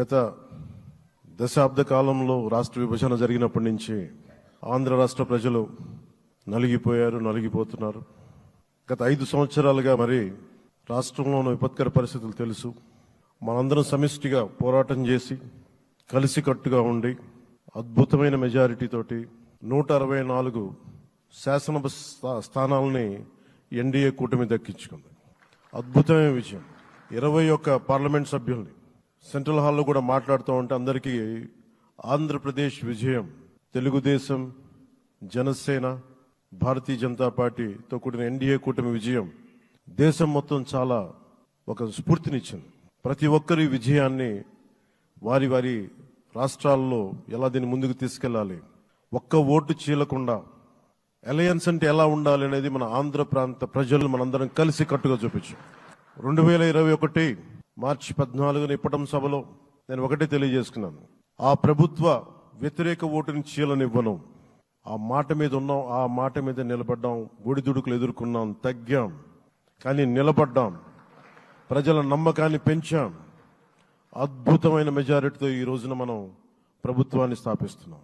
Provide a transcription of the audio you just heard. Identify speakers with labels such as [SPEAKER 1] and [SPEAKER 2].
[SPEAKER 1] గత దశాబ్ద కాలంలో రాష్ట్ర విభజన జరిగినప్పటి నుంచి ఆంధ్ర రాష్ట్ర ప్రజలు నలిగిపోయారు నలిగిపోతున్నారు. గత ఐదు సంవత్సరాలుగా మరి రాష్ట్రంలోని విపత్కర పరిస్థితులు తెలుసు. మనందరం సమిష్టిగా పోరాటం చేసి కలిసికట్టుగా ఉండి అద్భుతమైన మెజారిటీతోటి నూట అరవై నాలుగు శాసనసభ స్థా- స్థానాలని ఎన్డీఏ కూటమి దక్కించుకుంది. అద్భుతమైన విజయం. ఇరవై ఒక్క పార్లమెంట్ సభ్యుల్ని సెంట్రల్ హాల్లో కూడా మాట్లాడుతూ ఉంటే అందరికీ ఆంధ్రప్రదేశ్ విజయం తెలుగుదేశం జనసేన భారతీయ జనతా పార్టీతో కూడిన ఎన్డీఏ కూటమి విజయం దేశం మొత్తం చాలా ఒక స్ఫూర్తినిచ్చింది. ప్రతి ఒక్కరి విజయాన్ని వారి వారి రాష్ట్రాల్లో ఎలా దీన్ని ముందుకు తీసుకెళ్ళాలి? ఒక్క ఓటు చీలకుండా అలయన్స్ అంటే ఎలా ఉండాలి అనేది మన ఆంధ్ర ప్రాంత ప్రజలు మనందరం కలిసి కట్టుగా చూపించాం. రెండు వేల ఇరవై ఒకటి మార్చి పద్నాలుగున ఇప్పటం సభలో నేను ఒకటే తెలియజేసుకున్నాను. ఆ ప్రభుత్వ వ్యతిరేక ఓటుని చీలనివ్వను. ఆ మాట మీద ఉన్నాం ఆ మాట మీద నిలబడ్డాం ఒడిదుడుకులు ఎదుర్కొన్నాం తగ్గాం కానీ నిలబడ్డాం ప్రజల నమ్మకాన్ని పెంచాం. అద్భుతమైన మెజారిటీతో ఈ రోజున మనం ప్రభుత్వాన్ని స్థాపిస్తున్నాం.